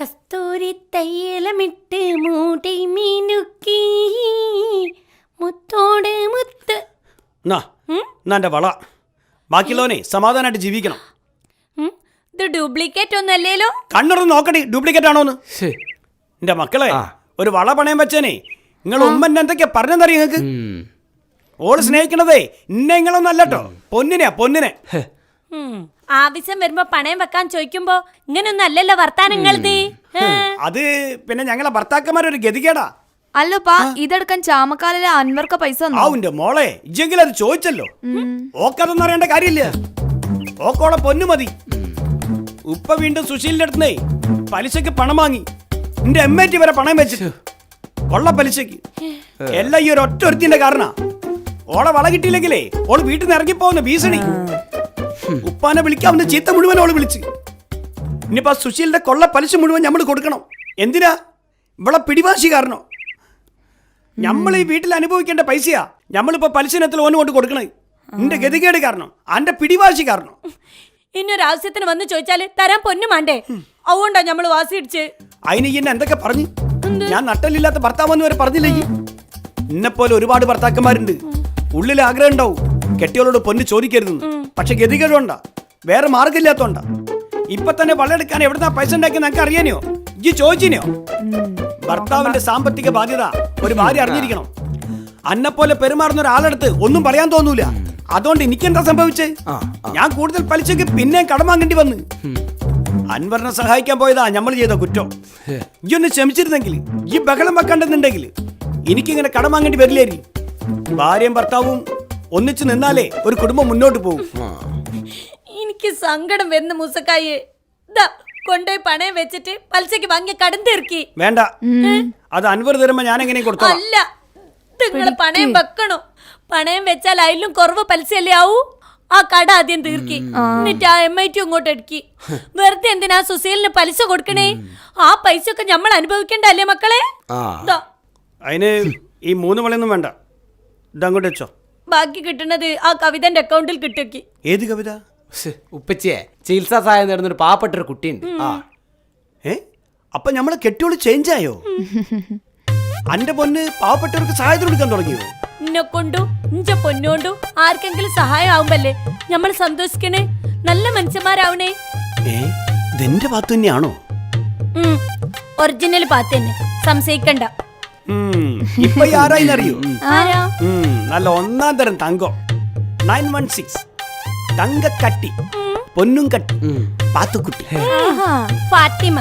കസ്തൂരി തയ്യലമിട്ട് മൂടി മീനുക്കി. മുത്തോട് മുത്ത്. എന്റെ വള. ബാക്കിയുള്ളവനെ സമാധാനമായിട്ട് ജീവിക്കണം? ഇത് ഡ്യൂപ്ലിക്കേറ്റ് ഒന്നല്ലേലോ കണ്ണുറന്ന് നോക്കടി ഡ്യൂപ്ലിക്കേറ്റ് ആണോന്ന്. എന്റെ മക്കളെ ഒരു വള പണയം വെച്ചേനെ. നിങ്ങൾ ഉമ്മന്റെ എന്തൊക്കെയാ പറഞ്ഞെന്നറിയ നിങ്ങൾക്ക്. ഓൾ സ്നേഹിക്കണതേ ഇന്നെ നിങ്ങളൊന്നും അല്ലട്ടോ പൊന്നിനെ. ആവശ്യം വരുമ്പോ പണയം വെക്കാൻ ചോദിക്കുമ്പോ ഇങ്ങനൊന്നും അല്ലല്ലോ വർത്താനങ്ങളത്. അത് പിന്നെ ഞങ്ങളെ ഭർത്താക്കന്മാരൊരു ഗതികേടാ. അല്ലപ്പാ ഇതെടുക്കാൻ ചാമക്കാലിലെ അൻവർക്ക് പൈസ? ആവുന്റെ മോളെ ഇജ്ജെങ്കിലും അത് ചോദിച്ചല്ലോ ഓക്കതൊന്നും അറിയേണ്ട കാര്യമില്ല. ഓക്കോളെ പൊന്നു മതി. ഉപ്പ വീണ്ടും സുശീലിന്റെ അടുത്തുന്നേ പലിശക്ക് പണം വാങ്ങി. നിന്റെ എം ടി വരെ പണം വെച്ചിട്ട്. കൊള്ള പലിശക്ക് എല്ലാം ഈ ഒരു ഒറ്റ ഒരുത്തിന്റെ കാരണ. ഓളെ വള കിട്ടിയില്ലെങ്കിലേ ഓൾ വീട്ടിൽ നിന്ന് ഇറങ്ങി ഇറങ്ങിപ്പോകുന്ന ഭീഷണി. ഉപ്പാനെ വിളിക്കാവുന്ന ചീത്ത മുഴുവൻ അവൾ വിളിച്ച്. ഇനിയിപ്പോ സുശീലിന്റെ കൊള്ള പലിശ മുഴുവൻ നമ്മൾ കൊടുക്കണം. എന്തിനാ? ഇവളെ പിടിവാശി കാരണോ നമ്മൾ ഈ വീട്ടിൽ അനുഭവിക്കേണ്ട പൈസയാ. നമ്മളിപ്പോ പലിശനത്തിൽ ഓന് കൊണ്ട് കൊടുക്കണേ നിന്റെ ഗതികേട് കാരണം അന്റെ പിടിവാശി കാരണം ഇനിയൊരു ആവശ്യത്തിന് വന്ന് ചോദിച്ചാൽ തരാൻ പൊന്നു മാണ്ടേ അതുകൊണ്ടാ ഞമ്മൾ വാസി ഇടിച്ച്. അതിന് എന്നെ എന്തൊക്കെ പറഞ്ഞു? ഞാൻ നട്ടലില്ലാത്ത ഭർത്താവെന്ന് വരെ പറഞ്ഞില്ലേ എന്നെ പോലെ ഒരുപാട് ഭർത്താക്കന്മാരുണ്ട്. ഉള്ളിൽ ആഗ്രഹം ഉണ്ടാവും. കെട്ടിയോളോട് പൊന്ന് ചോദിക്കരുതെന്ന്. പക്ഷെ ഗതികേടുണ്ടാ? വേറെ മാർഗമില്ലാത്തോണ്ടാ ഇപ്പൊ തന്നെ വളരെടുക്കാൻ എവിടുന്നാ പൈസ ഉണ്ടാക്കി നിനക്ക് അറിയാനോ ഇജ്ജി ചോദിച്ചിനോ ഭർത്താവിന്റെ സാമ്പത്തിക ബാധ്യത ഒരു ഭാര്യ അറിഞ്ഞിരിക്കണം. പോലെ പെരുമാറുന്ന ഒരാളെടുത്ത് ഒന്നും പറയാൻ തോന്നൂല. അതുകൊണ്ട് എനിക്കെന്താ സംഭവിച്ചേ? ഞാൻ കൂടുതൽ പലിശക്ക് പിന്നെയും കടം വാങ്ങേണ്ടി വന്ന്. അൻവറിനെ സഹായിക്കാൻ പോയതാ നമ്മൾ ചെയ്ത കുറ്റം. ഈ ഒന്ന് ക്ഷമിച്ചിരുന്നെങ്കിൽ ഈ ബഹളം വെക്കണ്ടെന്നുണ്ടെങ്കിൽ എനിക്കിങ്ങനെ കടം വാങ്ങേണ്ടി വരില്ലായിരിക്കും ഭാര്യയും ഭർത്താവും ഒന്നിച്ചു നിന്നാലേ ഒരു കുടുംബം മുന്നോട്ട് പോകും എനിക്ക് സങ്കടം വരുന്ന മുസക്കായി. ദാ കൊണ്ടുപോയി പണയം വെച്ചിട്ട് പലിശക്ക് വാങ്ങിയ കടം തീർക്കി. വേണ്ട. അത് അൻവർ തരുമ്പോ ഞാൻ എങ്ങനെ കൊടുത്തു അല്ല നിങ്ങൾ പണയം വെക്കണോ? പണയം വെച്ചാൽ അതിലും കുറവ് പലിശയല്ലേ ആവൂ? ആ കട ആദ്യം തീർക്കി. എന്നിട്ട് ആ എം ഐ ടി ഇങ്ങോട്ട് എടുക്കി. വെറുതെ എന്തിനാ സുശീലിന് പലിശ കൊടുക്കണേ? ആ പൈസ ഒക്കെ നമ്മൾ അനുഭവിക്കണ്ടല്ലേ മക്കളെ? ദാ, അതിന് ഈ മൂന്ന് മണിയൊന്നും വേണ്ട. ഇതങ്ങോട്ട് വെച്ചോ. ബാക്കി കിട്ടുന്നത് ആ കവിതന്റെ അക്കൗണ്ടിൽ കിട്ടി ഏത് കവിത. ഉപ്പച്ചിയെ. ചികിത്സാ സഹായം നേടുന്ന ഒരു പാവപ്പെട്ട ഒരു കുട്ടിയുണ്ട് ആ. ഏ? അപ്പൊ നമ്മളെ കെട്ടിയോൾ ചേഞ്ച് ആയോ? അന്റെ പൊന്ന് പാവപ്പെട്ടവർക്ക് സഹായത്തിന് കൊടുക്കാൻ തുടങ്ങിയോ? എന്നെ കൊണ്ടു ഇഞ്ച പൊന്നോണ്ടു ആർക്കെങ്കിലും സഹായം ആവുമ്പല്ലേ നമ്മൾ സന്തോഷിക്കണേ? നല്ല മനുഷ്യന്മാരാവണേ. ഏ? ഇതെന്റെ ഭാഗത്ത് തന്നെയാണോ? ഒറിജിനൽ പാത്ത് തന്നെ. സംശയിക്കണ്ട. ഇപ്പൊ ഈ ആരായിന്നറിയോ ആരാ ഉം, നല്ല ഒന്നാം തരം തങ്കം നയൻ വൺ സിക്സ് തങ്കക്കട്ടി പൊന്നും കട്ടി പാത്തുക്കുട്ടി ആഹാ, ഫാത്തിമ